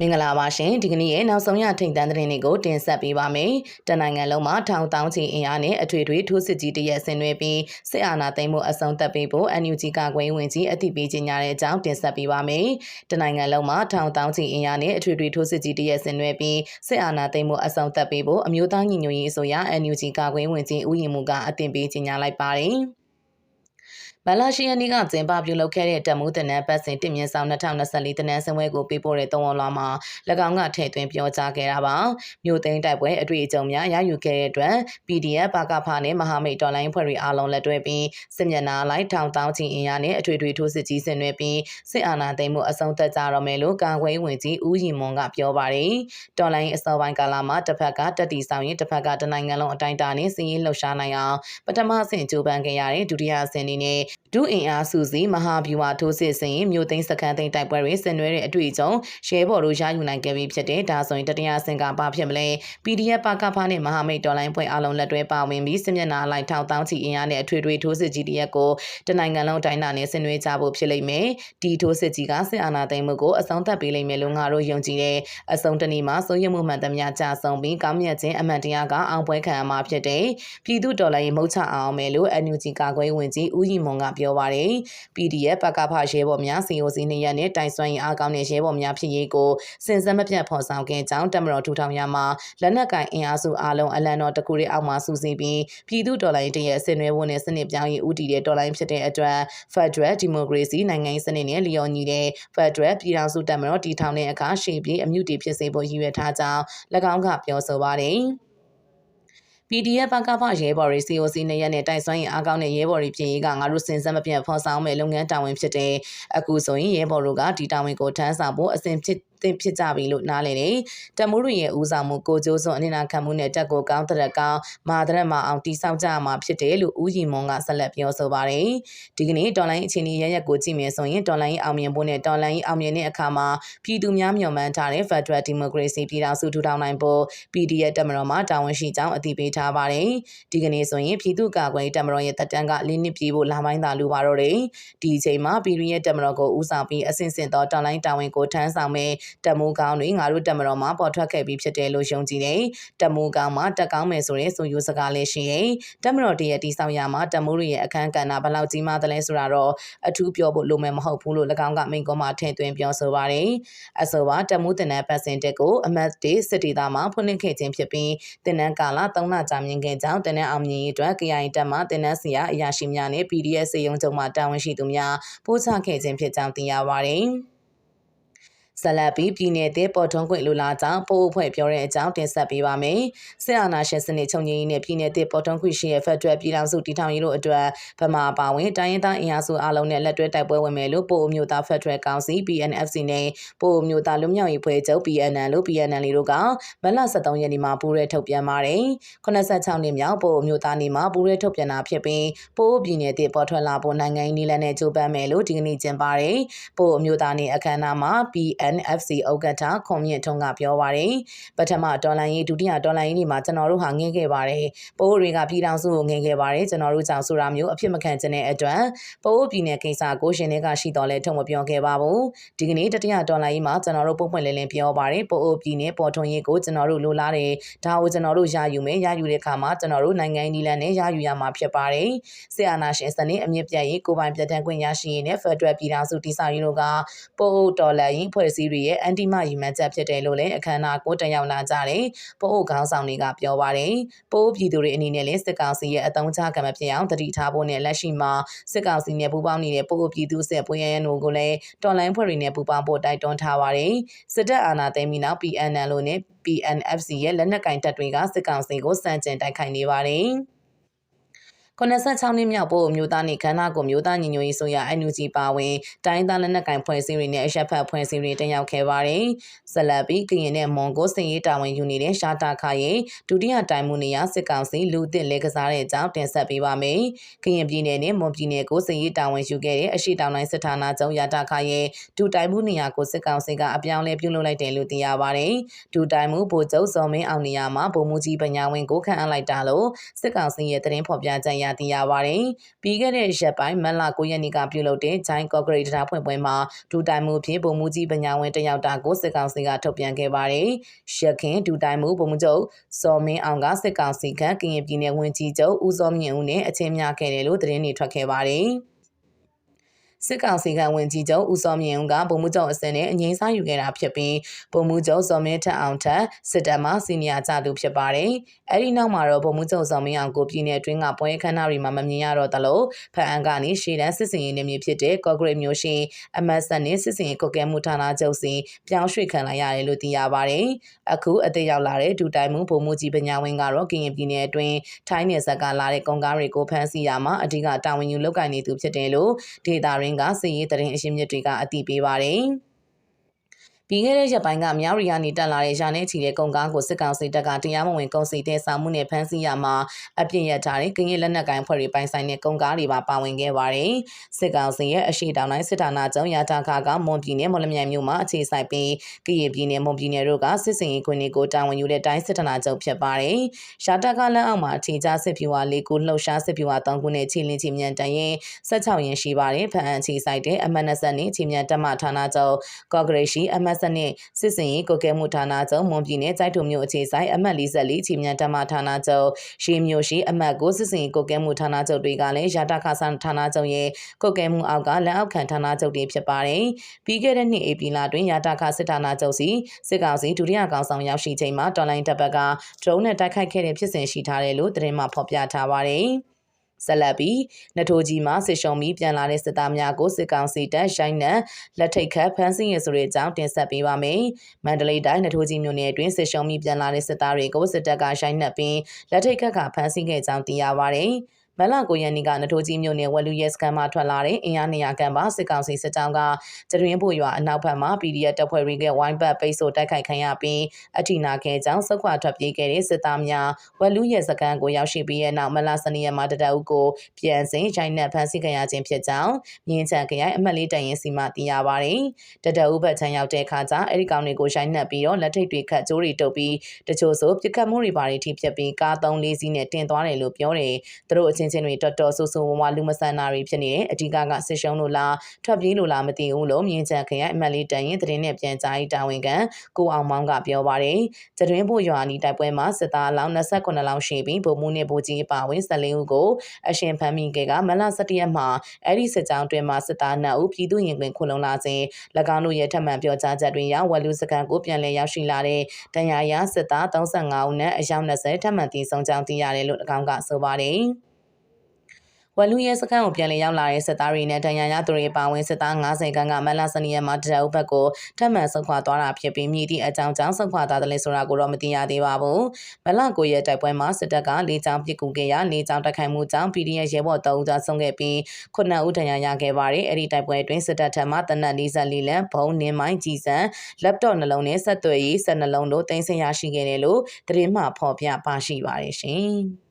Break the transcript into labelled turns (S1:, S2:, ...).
S1: မင်္ဂလာပါရှင်ဒီကနေ့ရဲ့နောက်ဆုံးရထိန်တန်းသတင်းတွေကိုတင်ဆက်ပေးပါမယ်တနိုင်ငံလုံးမှာထောင်တောင်းချီအင်အားနဲ့အထွေထွေထိုးစစ်ကြီးတရက်ဆင်နွှဲပြီးစစ်အာဏာသိမ်းမှုအဆုံးသတ်ပေးဖို့ NUG ကကွယ်ဝင်ကြီးအသိပေးကြေညာတဲ့အကြောင်းတင်ဆက်ပေးပါမယ်တနိုင်ငံလုံးမှာထောင်တောင်းချီအင်အားနဲ့အထွေထွေထိုးစစ်ကြီးတရက်ဆင်နွှဲပြီးစစ်အာဏာသိမ်းမှုအဆုံးသတ်ပေးဖို့အမျိုးသားညီညွတ်ရေးအစိုးရ NUG ကကွယ်ဝင်ကြီးဦးရင်မူကအသိပေးကြေညာလိုက်ပါတယ် မလာရှိယန်နီကကျင်းပပြုလုပ်ခဲ့တဲ့တမူးတနန်းပတ်စဉ်တင်မြင့်ဆောင်2024တနန်းစပွဲကိုပေးပို့တဲ့သုံးဝလွားမှာ၎င်းကထည့်သွင်းပြောကြားခဲ့တာပါမြို့သိမ်းတိုက်ပွဲအတွေ့အကြုံများရယူခဲ့တဲ့အတွက် PDF ပါကဖာနဲ့မဟာမိတ်တော်လိုင်းဖွဲ့တွေအားလုံးလက်တွဲပြီးစစ်မျက်နှာလိုက်ထောင်တောင်းချင်အင်အားနဲ့အထွေထွေထိုးစစ်ကြီးဆင်နွှဲပြီးစစ်အာဏာသိမ်းမှုအဆုံးသတ်ကြတော့မယ်လို့ကာကွယ်ဝင်ကြီးဦးရီမွန်ကပြောပါတယ်တော်လိုင်းအစောပိုင်းကာလမှာတစ်ဖက်ကတက်တီဆောင်ရင်တစ်ဖက်ကတနိုင်ငံလုံးအတိုင်းအတာနဲ့စီးရင်လှုပ်ရှားနိုင်အောင်ပထမဆင့်ကြိုးပမ်းခဲ့ရတဲ့ဒုတိယဆင့်အနေနဲ့ဒုအင်အားစုစည်းမဟာဗျူဟာထိုးစစ်ဆင်ရင်မြို့သိမ်းစခန်းသိမ်းတိုက်ပွဲတွေဆင်နွှဲတဲ့အတွေ့အကြုံရဲဘော်တို့ရယူနိုင်ခဲ့ပြီးဖြစ်တဲ့ဒါဆိုရင်တတိယဆင်ကပါဖြစ်မလဲ PDF ပါကဖာနဲ့မဟာမိတ်တော်လိုင်းဖွဲ့အလုံးလက်တွဲပါဝင်ပြီးစစ်မျက်နှာလိုက်ထောက်တောင်းချီအင်အားနဲ့အထွေထွေထိုးစစ်ကြီးတရက်ကိုတနိုင်ငံလုံးတိုင်းနာနဲ့ဆင်နွှဲကြဖို့ဖြစ်လိမ့်မယ်ဒီထိုးစစ်ကြီးကစစ်အာဏာသိမ်းမှုကိုအဆုံးသတ်ပေးလိမ့်မယ်လို့ငါတို့ယုံကြည်တယ်အဆုံးတနည်းမှာစိုးရိမ်မှုမှန်သမျှကြာဆုံးပြီးကောင်းမြတ်ခြင်းအမှန်တရားကအောင်ပွဲခံရမှာဖြစ်တယ်ပြည်သူတော်လိုင်းမုတ်ချအောင်မယ်လို့ NUG ကာကွယ်ဝင်ကြီးဦးရီမွန်ကပြောပါတယ် PDF ပကဖရဲဘော်များ COC နေရနဲ့တိုင်စွမ်းရင်အားကောင်းတဲ့ရဲဘော်များဖြစ်ရေးကိုစင်စက်မပြတ်ဖော်ဆောင်ခဲ့ကြောင်းတမတော်ထူထောင်ရမှာလက်နက်ကင်အင်အားစုအားလုံးအလံတော်တကူရဲ့အောက်မှာစုစည်းပြီးပြည်သူတော်လှန်ရေးတရဲ့အစင်နွဲဖို့နဲ့စနစ်ပြောင်းရေးဦးတည်တဲ့တော်လှန်ရေးဖြစ်တဲ့အတွက် Federal Democracy နိုင်ငံရေးစနစ်နဲ့လျော်ညီတဲ့ Federal ပြည်ထောင်စုတမတော်တည်ထောင်တဲ့အခါရှေ့ပြေးအမြင့်တည်ဖြစ်စေဖို့ရည်ရွယ်ထားကြောင်း၎င်းကပြောဆိုပါတယ် PDF ဘကဖရဲဘော်တွေ COC နေရက်နဲ့တိုက်စွမ်းရင်အားကောင်းတဲ့ရဲဘော်တွေဖြစ်ရေးကငါတို့စင်စက်မပြတ်ဖော်ဆောင်မဲ့လုပ်ငန်းတာဝန်ဖြစ်တဲ့အခုဆိုရင်ရဲဘော်တို့ကဒီတာဝန်ကိုထမ်းဆောင်ဖို့အစဉ်ဖြစ်သင်ဖြစ်ကြပြီလို့နားလည်တယ်။တမိုးရီရဲ့ဦးဆောင်မှုကိုကျိုးစွန်အနိနာခံမှုနဲ့တက်ကိုကောင်းတဲ့ကောင်းမာတဲ့မအောင်တိဆောက်ကြမှာဖြစ်တယ်လို့ဦးရီမွန်ကဆက်လက်ပြောဆိုပါတယ်။ဒီကနေ့တော်လိုင်းအခြေအနေရရက်ကိုကြည့်မြင်ဆိုရင်တော်လိုင်းအောင်မြင်ဖို့နဲ့တော်လိုင်းအောင်မြင်တဲ့အခါမှာပြည်သူများမျှော်မှန်းထားတဲ့ Federal Democracy ပြည်ထောင်စုထူထောင်နိုင်ဖို့ PDF တက်မတော်မှာတာဝန်ရှိကြောင်းအသိပေးထားပါတယ်။ဒီကနေ့ဆိုရင်ပြည်သူ့ကာကွယ်တက်မတော်ရဲ့တက်တန်းကလေးနှစ်ပြေးဖို့လာပိုင်းသာလိုပါတော့တယ်။ဒီအချိန်မှာပြည်ရင်းရဲ့တက်မတော်ကိုဦးဆောင်ပြီးအဆင့်ဆင့်သောတော်လိုင်းတာဝန်ကိုထမ်းဆောင်မဲ့တမိုးကောင်းတွေငါတို့တက်မတော်မှာပေါ်ထွက်ခဲ့ပြီးဖြစ်တယ်လို့ယုံကြည်တယ်။တမိုးကောင်းမှာတက်ကောင်းမယ်ဆိုတဲ့ဆိုယူစကားလေးရှိရင်တက်မတော်တရဲ့တိဆောက်ရမှာတမိုးတွေရဲ့အခန်းကဏ္ဍဘယ်လောက်ကြီးမားသလဲဆိုတာတော့အထူးပြောဖို့လိုမယ်မဟုတ်ဘူးလို့၎င်းကမိန့်ခွန်းမှာထည့်သွင်းပြောဆိုပါတယ်။အဆိုပါတမိုးတင်တဲ့ပတ်စင်တက်ကိုအမတ်တေစစ်တီသားမှာဖွင့်လှစ်ခဲ့ခြင်းဖြစ်ပြီးတင်နန်းကာလ3လကြာမြင့်ခဲ့ကြောင်းတင်နန်းအောင်မြင်ရေးအတွက် KI တက်မှာတင်နန်းစီယာအရာရှိများနဲ့ PDF စေယုံချုပ်မှတာဝန်ရှိသူများပို့ချခဲ့ခြင်းဖြစ်ကြောင်းသိရပါတယ်။ ဇလတ်ပြီးပြည်နယ်တဲ့ပေါ်ထွန်းခွင့်လိုလားကြောင်းပို့အဖွဲ့ပြောတဲ့အကြောင်းတင်ဆက်ပေးပါမယ်။စစ်အာဏာရှင်စနစ်ချုပ်ငြိမ်းရေးနဲ့ပြည်နယ်တဲ့ပေါ်ထွန်းခွင့်ရှိရဲ့ဖက်ဒရယ်ပြည်ထောင်စုတည်ထောင်ရေးတို့အတွက်ဗမာပါဝင်တိုင်းရင်းသားအင်အားစုအလုံးနဲ့လက်တွဲတိုက်ပွဲဝင်မယ်လို့ပို့အမျိုးသားဖက်ဒရယ်ကောင်စီ PNFC နဲ့ပို့အမျိုးသားလူမျိုးရေးဖွဲ့ချုပ် PNN လို့ PNN လေးတို့ကမလ23ရက်နေ့မှာပူးရဲထုတ်ပြန်ပါတယ်။86နှစ်မြောက်ပို့အမျိုးသားနေ့မှာပူးရဲထုတ်ပြန်တာဖြစ်ပြီးပို့ပြည်နယ်တဲ့ပေါ်ထွက်လာဖို့နိုင်ငံရေးနည်းလမ်းနဲ့ကြိုးပမ်းမယ်လို့ဒီကနေ့ကျင်းပါတယ်။ပို့အမျိုးသားနေ့အခမ်းအနားမှာ PN NFC ဥက္ကဋ္ဌခွန်မြင့်ထွန်းကပြောပါတယ်ပထမဒေါ်လာရေးဒုတိယဒေါ်လာရေးနေ့မှာကျွန်တော်တို့ဟာငင်းခဲ့ပါတယ်ပိုးတွေကပြည်ထောင်စုကိုငင်းခဲ့ပါတယ်ကျွန်တော်တို့ကြောင့်ဆိုတာမျိုးအဖြစ်မခံခြင်းတဲ့အတွက်ပိုးပြည်နယ်ကိစ္စကိုရှင်တွေကရှိတော်လဲထုံမပြောခဲ့ပါဘူးဒီကနေ့တတိယဒေါ်လာရေးမှာကျွန်တော်တို့ပုံပွင့်လင်းလင်းပြောပါတယ်ပိုးပြည်နယ်ပေါ်ထွန်းရေးကိုကျွန်တော်တို့လိုလားတယ်ဒါကိုကျွန်တော်တို့ရယူမယ်ရယူတဲ့အခါမှာကျွန်တော်တို့နိုင်ငံနီလန်နဲ့ရယူရမှာဖြစ်ပါတယ်ဆီအာနာရှင်စနစ်အမြင့်ပြတ်ရေးကိုပိုင်ပြတ်တန်းခွင့်ရရှိရေးနဲ့ဖက်ဒရယ်ပြည်ထောင်စုတည်ဆောက်ရေးတို့ကပိုးဒေါ်လာရေးဖွဲ့စည်းတွေရဲ့အန်တီမရည်မှန်းချက်ဖြစ်တယ်လို့လည်းအခမ်းအနားကိုတက်ရောက်လာကြတဲ့ပို့အိုခေါင်းဆောင်တွေကပြောပါတယ်။ပို့ပြည်သူတွေအနေနဲ့လည်းစစ်ကောင်စီရဲ့အတုံးချကံမဖြစ်အောင်တတိထားဖို့နဲ့လက်ရှိမှာစစ်ကောင်စီနဲ့ပူးပေါင်းနေတဲ့ပို့ပြည်သူစစ်ပွင့်ရရန်တို့ကိုလည်းတော်လိုင်းဖွဲ့တွေနဲ့ပူးပေါင်းဖို့တိုက်တွန်းထားပါတယ်။စစ်တပ်အာဏာသိမ်းပြီးနောက် PNN လို့နဲ့ PNFC ရဲ့လက်နက်ကင်တပ်တွေကစစ်ကောင်စီကိုစန့်ကျင်တိုက်ခိုက်နေပါတယ်။ 86နှစ်မြောက်ပို့မျိုးသားနေခန္ဓာကိုမျိုးသားညီညွတ်ရေးဆိုရ NUG ပါဝင်တိုင်းသားလက်နက်ကင်ဖွဲ့စည်းတွေနဲ့အရက်ဖက်ဖွဲ့စည်းတွေတက်ရောက်ခဲ့ပါတယ်။ဇလပ်ပြီးကရင်နဲ့မွန်ကိုစင်ရေးတာဝန်ယူနေတဲ့ရှာတာခရဲ့ဒုတိယတိုင်မှုနေရစစ်ကောင်စီလူသစ်လဲကစားတဲ့အကြောင်းတင်ဆက်ပေးပါမယ်။ကရင်ပြည်နယ်နဲ့မွန်ပြည်နယ်ကိုစင်ရေးတာဝန်ယူခဲ့တဲ့အရှိတောင်တိုင်းစစ်ဌာနချုပ်ရတာခရဲ့ဒုတိုင်မှုနေရကိုစစ်ကောင်စီကအပြောင်းလဲပြုလုပ်လိုက်တယ်လို့သိရပါတယ်။ဒုတိုင်မှုဗိုလ်ချုပ်စော်မင်းအောင်နေရမှာဗိုလ်မှူးကြီးပညာဝင်ကိုခန့်အပ်လိုက်တာလို့စစ်ကောင်စီရဲ့သတင်းဖော်ပြချက်ရရာသိရပါတယ်။ပြီးခဲ့တဲ့ရက်ပိုင်းမတ်လ9ရက်နေ့ကပြုလုပ်တဲ့ဂျိုင်းကော့ဂရိတ်တရားဖွင့်ပွဲမှာဒူတိုင်မှုဖြစ်ပုံမှုကြီးပညာဝင်တယောက်တာကိုစစ်ကောင်စီကထုတ်ပြန်ခဲ့ပါတယ်။ရခင်ဒူတိုင်မှုပုံမှုချုပ်စော်မင်းအောင်ကစစ်ကောင်စီကကရင်ပြည်နယ်ဝန်ကြီးချုပ်ဦးစောမြင့်ဦးနဲ့အချင်းများခဲ့တယ်လို့သတင်းတွေထွက်ခဲ့ပါတယ်။ စစ်ကောင်စီကဝင်ကြီးချုပ်ဦးစောမြင့်ဦးကဗိုလ်မှူးချုပ်အစင်းနဲ့အငိမ့်စားယူခဲ့တာဖြစ်ပြီးဗိုလ်မှူးချုပ်စောမင်းထက်အောင်ထက်စစ်တပ်မှစီနီယာကျသူဖြစ်ပါတယ်။အဲဒီနောက်မှာတော့ဗိုလ်မှူးချုပ်စောမင်းအောင်ကိုပြည်နယ်အတွင်းကပွဲခန်းနာတွေမှာမမြင်ရတော့တလို့ဖအန်ကနေရှေ့တန်းစစ်စင်ရေးနေမြေဖြစ်တဲ့ကော့ဂရိတ်မျိုးရှိအမတ်ဆန်နဲ့စစ်စင်ရေးကုတ်ကဲမှုဌာနချုပ်စီပြောင်းရွှေ့ခံလိုက်ရတယ်လို့သိရပါတယ်။အခုအသေးရောက်လာတဲ့ဒူတိုင်မှုဗိုလ်မှူးကြီးပညာဝင်းကတော့ကရင်ပြည်နယ်အတွင်းထိုင်းနယ်စပ်ကလာတဲ့ကုန်ကားတွေကိုဖမ်းဆီးရမှာအဓိကတာဝန်ယူလုပ်ကိုင်နေသူဖြစ်တယ်လို့ဒေတာရင်းကစစ်ရေးတရင်အရှင်းမြစ်တွေကအတိပေးပါတယ်။ ပြီးခဲ့တဲ့ရက်ပိုင်းကမြောက်ရီယာနေတက်လာတဲ့ရာနဲ့ချီတဲ့ကုန်ကားကိုစစ်ကောင်စီတပ်ကတရားမဝင်ကုန်စည်တဲ့စာမှုနဲ့ဖမ်းဆီးရမှာအပြစ်ရထားတဲ့ကရင်လက်နက်ကိုင်ဖွဲ့တွေပိုင်ဆိုင်တဲ့ကုန်ကားတွေပါပါဝင်ခဲ့ပါတယ်။စစ်ကောင်စီရဲ့အရှိတောင်တိုင်းစစ်ဌာနချုပ်ရာတာခါကမွန်ပြည်နယ်မော်လမြိုင်မြို့မှာအခြေစိုက်ပြီးကရင်ပြည်နယ်မွန်ပြည်နယ်တို့ကစစ်စင်ရေးခွင့်တွေကိုတာဝန်ယူတဲ့တိုင်းစစ်ဌာနချုပ်ဖြစ်ပါတယ်။ရာတာခါလက်အောက်မှာအခြေချစစ်ဖြူဝါလေးကိုလှုပ်ရှားစစ်ဖြူဝါ၃ခုနဲ့ချီလင်းချီမြန်တန်ရင်16ရင်ရှိပါတယ်။ဖန်အန်အခြေစိုက်တဲ့အမတ်နဆက်နဲ့ချီမြန်တက်မဌာနချုပ်ကော့ဂရိတ်ရှိအမတ်စနစ်စစ်စင်ရေးကိုကဲမှုဌာနချုပ်မွန်ပြည်နယ်စိုက်ထုံမြို့အခြေဆိုင်အမှတ်44ချီမြန်ဓမ္မဌာနချုပ်ရှေးမြို့ရှိအမှတ်9စစ်စင်ရေးကိုကဲမှုဌာနချုပ်တွေကလည်းရာတခါဆန်ဌာနချုပ်ရဲ့ကိုကဲမှုအောက်ကလက်အောက်ခံဌာနချုပ်တွေဖြစ်ပါတယ်။ပြီးခဲ့တဲ့နှစ်ဧပြီလတွင်ရာတခါစစ်ဌာနချုပ်စီစစ်ကောင်စီဒုတိယကောင်ဆောင်ရောက်ရှိချိန်မှာတော်လိုင်းတပ်ဘက်ကဒရုန်းနဲ့တိုက်ခိုက်ခဲ့တဲ့ဖြစ်စဉ်ရှိထားတယ်လို့သတင်းမှဖော်ပြထားပါတယ်။ ဆက်လက်ပြီးနထိုးကြီးမှာစစ်ရှုံပြီးပြန်လာတဲ့စစ်သားများကိုစစ်ကောင်စီတပ်ရိုင်းနှံလက်ထိတ်ခတ်ဖမ်းဆီးရဆိုတဲ့အကြောင်းတင်ဆက်ပေးပါမယ်။မန္တလေးတိုင်းနထိုးကြီးမြို့နယ်အတွင်းစစ်ရှုံပြီးပြန်လာတဲ့စစ်သားတွေကိုစစ်တပ်ကရိုင်းနှက်ပြီးလက်ထိတ်ခတ်ကဖမ်းဆီးခဲ့ကြောင်းသိရပါဗျ။ မလကိုရန်နီကနထိုးကြီးမြို့နယ်ဝက်လူရဲစခန်းမှာထွက်လာတဲ့အင်အား200ခန့်ပါစစ်ကောင်စီစစ်တောင်းကကျရင်းဖို့ရွာအနောက်ဘက်မှာ PDF တပ်ဖွဲ့တွေကဝိုင်းပတ်ပိတ်ဆို့တိုက်ခိုက်ခံရပြီးအထိနာခဲ့ကြောင်းစက်ခွာထွက်ပြေးခဲ့တဲ့စစ်သားများဝက်လူရဲစခန်းကိုရောက်ရှိပြီးတဲ့နောက်မလစနေရက်မှာတတအုပ်ကိုပြန်စင်ရိုင်းနှက်ဖမ်းဆီးခံရခြင်းဖြစ်ကြောင်းမြင်းချန်ခရိုင်အမှတ်လေးတရင်စီမသိရပါတယ်တတအုပ်ဘက်ချမ်းရောက်တဲ့အခါကျအဲ့ဒီကောင်တွေကိုရိုင်းနှက်ပြီးတော့လက်ထိတ်တွေခတ်ကြိုးတွေတုပ်ပြီးတချို့ဆိုပြစ်ခတ်မှုတွေပါတွေထိဖြစ်ပြီးကား၃၄စီးနဲ့တင်သွားတယ်လို့ပြောတယ်သူတို့အချင်းချင်းတွေတော်တော်ဆိုးဆိုးဝါးဝါလူမဆန်နာတွေဖြစ်နေတယ်အဓိကကစစ်ရှုံးလို့လားထွက်ပြေးလို့လားမသိဘူးလို့မြင်းချန်ခရိုင်အမတ်လေးတန်ရင်သတင်းနဲ့ပြန်ကြားရေးတာဝန်ခံကိုအောင်မောင်ကပြောပါတယ်ကျတွင်းဖို့ရွာနီတိုက်ပွဲမှာစစ်သားအလောင်း28လောင်းရှိပြီးဗိုလ်မှူးနဲ့ဗိုလ်ကြီးပါဝင်14ဦးကိုအရှင်ဖမ်းမိခဲ့ကမလ17ရက်မှာအဲ့ဒီစစ်ကြောင်းတွင်မှာစစ်သား2ဦးပြည်သူရင်ခွင်ခွလုံလာစဉ်၎င်းတို့ရဲ့ထပ်မံပြောကြားချက်တွင်ရောက်ဝက်လူစကန်ကိုပြန်လည်ရောက်ရှိလာတဲ့တန်ရာရစစ်သား35ဦးနဲ့အယောက်20ထပ်မံတည်ဆုံကြောင်းသိရတယ်လို့၎င်းကဆိုပါတယ် ဝလူရဲစခန်းကိုပြန်လည်ရောက်လာတဲ့စစ်သားတွေနဲ့တန်ရရသူတွေပါဝင်စစ်သား90ခန်းကမလစနီယမှာတရအုပ်ဘက်ကိုထပ်မံဆုတ်ခွာသွားတာဖြစ်ပြီးမြည်သည့်အကြောင်းကြောင့်ဆုတ်ခွာသွားတယ်ဆိုတာကိုတော့မသိရသေးပါဘူး။မလကိုရဲတိုက်ပွဲမှာစစ်တပ်ကလေးချောင်းပစ်ကူခဲ့ရလေးချောင်းတိုက်ခိုက်မှုကြောင့် PDF ရဲဘော်3ဦးသာဆုံးခဲ့ပြီး9ဦးဒဏ်ရာရခဲ့ပါတယ်။အဲဒီတိုက်ပွဲအတွင်းစစ်တပ်ထံမှတနက်44လမ်းဘုံနင်းမိုင်းကြီးစံ laptop နှလုံးနဲ့ဆက်သွယ်ရေးဆက်နှလုံးတို့တင်ဆက်ရရှိခဲ့တယ်လို့သတင်းမှဖော်ပြပါရှိပါတယ်ရှင်။